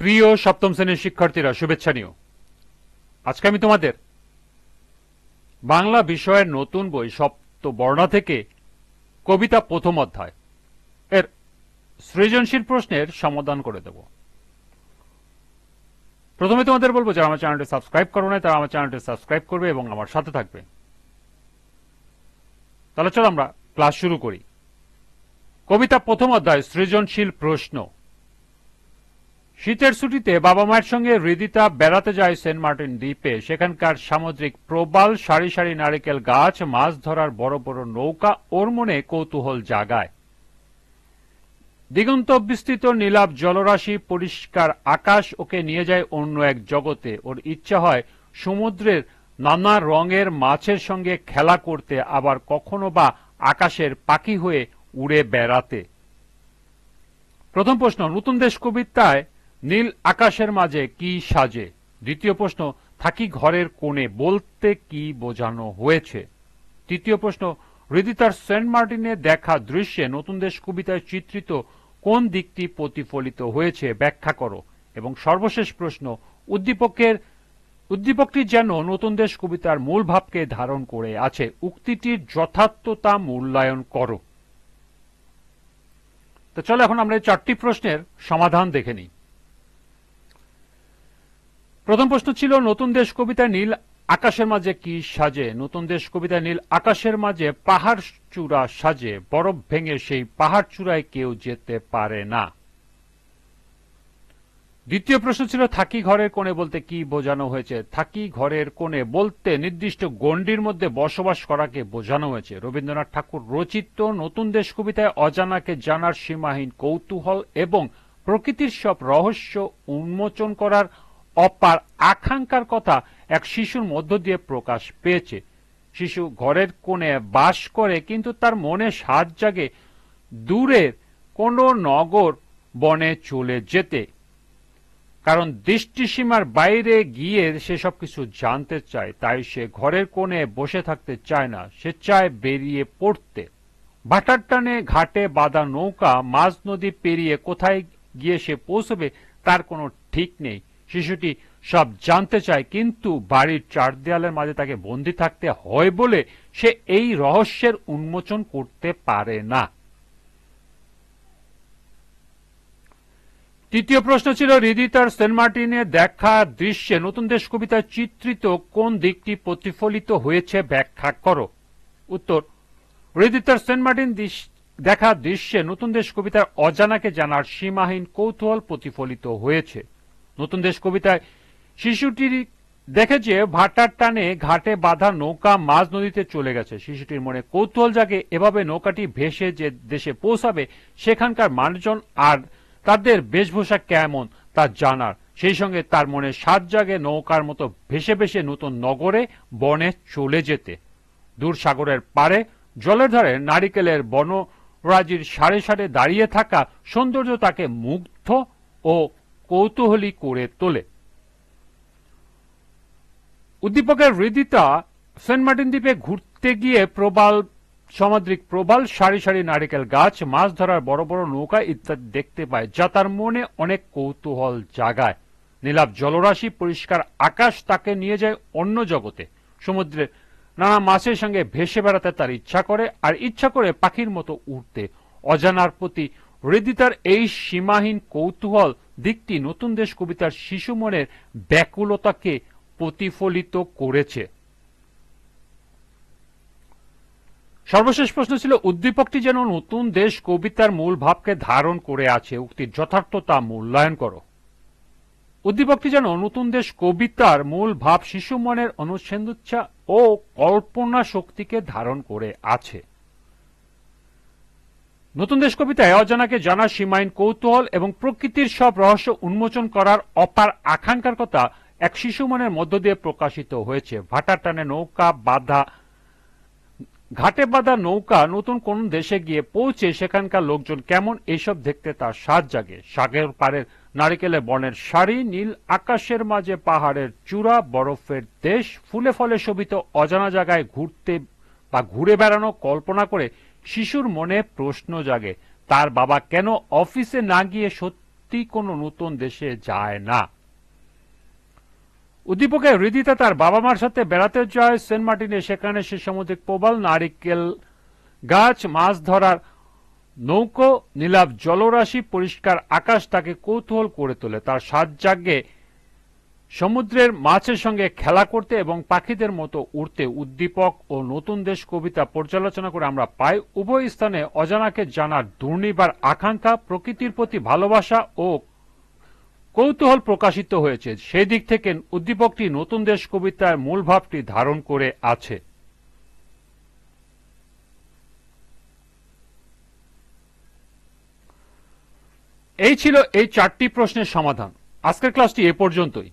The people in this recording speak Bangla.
প্রিয় সপ্তম শ্রেণির শিক্ষার্থীরা, শুভেচ্ছা নিও। আজকে আমি তোমাদের বাংলা বিষয়ের নতুন বই সপ্ত বর্ণা থেকে কবিতা প্রথম অধ্যায় এর সৃজনশীল প্রশ্নের সমাধান করে দেব। প্রথমে তোমাদের বলব, যারা আমার চ্যানেলটি সাবস্ক্রাইব করো না তারা আমার চ্যানেলটি সাবস্ক্রাইব করবে এবং আমার সাথে থাকবে। তাহলে চলো আমরা ক্লাস শুরু করি। কবিতা প্রথম অধ্যায়, সৃজনশীল প্রশ্ন। শীতের ছুটিতে বাবা মায়ের সঙ্গে হৃদিতা বেড়াতে যায় সেন্ট মার্টিন দ্বীপে। সেখানকার সামুদ্রিক প্রবাল, সারি সারি নারিকেল গাছ, মাছ ধরার বড় বড় নৌকা, ওর মনে কৌতূহল জাগায়। দিগন্ত বিস্তৃত নীলাভ জলরাশি, পরিষ্কার আকাশ, ওকে নিয়ে যায় অন্য এক জগতে। ওর ইচ্ছা হয় সমুদ্রের নানা রঙের মাছের সঙ্গে খেলা করতে, আবার কখনো বা আকাশের পাখি হয়ে উড়ে বেড়াতে। প্রথম প্রশ্ন, নতুন দেশ কবিতায় নীল আকাশের মাঝে কি সাজে? দ্বিতীয় প্রশ্ন, থাকি ঘরের কোণে বলতে কি বোঝানো হয়েছে? তৃতীয় প্রশ্ন, হৃদিতার সেন্ট মার্টিনে দেখা দৃশ্যে নতুন দেশ কবিতায় চিত্রিত কোন দিকটি প্রতিফলিত হয়েছে ব্যাখ্যা করো? এবং সর্বশেষ প্রশ্ন, উদ্দীপকের, উদ্দীপকটি যেন নতুন দেশ কবিতার মূল ভাবকে ধারণ করে আছে, উক্তিটির যথার্থতা মূল্যায়ন করো। তো চলো এখন আমরা এই চারটি প্রশ্নের সমাধান দেখে নিই। প্রথম প্রশ্ন ছিল, নতুন দেশ কবিতায় নীল আকাশের মাঝে কি সাজে? নতুন দেশ কবিতায় নীল আকাশের মাঝে পাহাড় চূড়া সাজে। বরফ ভেঙে সেই পাহাড় চূড়ায় কেউ যেতে পারে না। দ্বিতীয় প্রশ্ন ছিল, থাকি ঘরের কোণে বলতে কি বোঝানো হয়েছে? থাকি ঘরের কোণে বলতে নির্দিষ্ট গণ্ডির মধ্যে বসবাস করাকে বোঝানো হয়েছে। রবীন্দ্রনাথ ঠাকুর রচিত নতুন দেশ কবিতায় অজানাকে জানার সীমাহীন কৌতূহল এবং প্রকৃতির সব রহস্য উন্মোচন করার অপার আকাঙ্ক্ষার কথা এক শিশুর মধ্য দিয়ে প্রকাশ পেয়েছে। শিশু ঘরের কোণে বাস করে, কিন্তু তার মনে সাত জাগে দূরের কোন নগর বনে চলে যেতে। কারণ দৃষ্টিসীমার বাইরে গিয়ে সে সব কিছু জানতে চায়, তাই সে ঘরের কোণে বসে থাকতে চায় না, সে চায় বেরিয়ে পড়তে। ভাটার টানে ঘাটে বাঁধা নৌকা, মাঝ নদী পেরিয়ে কোথায় গিয়ে সে পৌঁছবে, তার কোনো ঠিক নেই। শিশুটি সব জানতে চায়, কিন্তু বাড়ির চার দেয়ালের মাঝে তাকে বন্দি থাকতে হয় বলে সে এই রহস্যের উন্মোচন করতে পারে না। তৃতীয় প্রশ্ন ছিল হৃদিতার সেন্ট মার্টিনে দেখা দৃশ্যে নতুন দেশ কবিতায় চিত্রিত কোন দিকটি প্রতিফলিত হয়েছে ব্যাখ্যা করো? উত্তর হৃদিতার সেন্ট মার্টিন দেখা দৃশ্যে নতুন দেশ কবিতার অজানাকে জানার সীমাহীন কৌতূহল প্রতিফলিত হয়েছে। নতুন দেশ কবিতায়। শিশুটির দেখেছে ভাটার টানে ঘাটে বাঁধা নৌকা মাঝ নদীতে চলে গেছে। শিশুটির মনে কৌতূহল জাগে, এভাবে নৌকাটি ভেসে যে দেশে পৌঁছাবে, সেখানকার মানুষজন আর তাদের বেশভূষা কেমন তা জানার। সেই সঙ্গে তার মনে সাত জাগে নৌকার মতো ভেসে ভেসে নতুন নগরে, বনে চলে যেতে। দূর সাগরের পারে জলের ধারে নারিকেলের বনরাজির সাড়ে সাড়ে দাঁড়িয়ে থাকা সৌন্দর্য তাকে মুগ্ধ ও কৌতূহলী করে তোলে। উদ্দীপকের হৃদিতা সেন্ট মার্টিন দ্বীপে ঘুরতে গিয়ে প্রবাল সামুদ্রিক প্রবাল, সারি সারি নারিকেল গাছ, মাছ ধরার বড় বড় নৌকা ইত্যাদি দেখতে পায়, যা তার মনে অনেক কৌতূহল জাগায়। নীলাভ জলরাশি পরিষ্কার আকাশ তাকে নিয়ে যায় অন্য জগতে। সমুদ্রের নানা মাছের সঙ্গে ভেসে বেড়াতে তার ইচ্ছা করে, আর ইচ্ছা করে পাখির মতো উঠতে অজানার প্রতি হৃদিতার এই সীমাহীন কৌতূহল দিকটি নতুন দেশ কবিতার শিশু মনের ব্যাকুলতাকে প্রতিফলিত করেছে। সর্বশেষ প্রশ্ন ছিল, উদ্দীপকটি যেন নতুন দেশ কবিতার মূল ভাবকে ধারণ করে আছে, উক্তির যথার্থতা মূল্যায়ন করো। উদ্দীপকটি যেন নতুন দেশ কবিতার মূল ভাব শিশু মনের অনুচ্ছেদুচ্ছা ও কল্পনা শক্তিকে ধারণ করে আছে। নতুন দেশ কবিতায় অজানাকে জানা সীমাইন কৌতূহল এবং প্রকৃতির সব রহস্য উন্মোচন করার অপার আকাঙ্ক্ষার কথা এক শিশু মনের মধ্য দিয়ে প্রকাশিত হয়েছে। ভাটার টানে নৌকা বাধা, ঘাটে বাঁধা নৌকা নতুন কোন দেশে গিয়ে পৌঁছে সেখানকার লোকজন কেমন এইসব দেখতে তার সাজ জাগে। সাগর পাড়ের নারিকেলের বনের সারি নীল আকাশের মাঝে পাহাড়ের চূড়া, বরফের দেশ, ফুলে ফলে শোভিত অজানা জায়গায় ঘুরতে বা ঘুরে বেড়ানো কল্পনা করে শিশুর মনে প্রশ্ন জাগে, তার বাবা কেন অফিসে না গিয়ে সত্যি কোনো নতুন দেশে যায় না? উদ্দীপকের হৃদিতা তার বাবা মার সাথে বেড়াতে যায় সেন্ট মার্টিনে, সেখানে সে সামুদ্রিক প্রবাল নারিকেল গাছ, মাছ ধরার নৌকো, নীলাভ জলরাশি, পরিষ্কার আকাশ তাকে কৌতূহল করে তোলে। তার সাত জাগে সমুদ্রের মাছের সঙ্গে খেলা করতে এবং পাখিদের মতো উড়তে উদ্দীপক ও নতুন দেশ কবিতা পর্যালোচনা করে আমরা পাই। উভয় স্থানে অজানাকে জানার দুর্নিবার আকাঙ্ক্ষা, প্রকৃতির প্রতি ভালোবাসা ও কৌতূহল প্রকাশিত হয়েছে। সেই দিক থেকে উদ্দীপকটি নতুন দেশ কবিতার মূল ভাবটি ধারণ করে আছে। এই ছিল এই চারটি প্রশ্নের সমাধান। আজকের ক্লাসটি এ পর্যন্তই।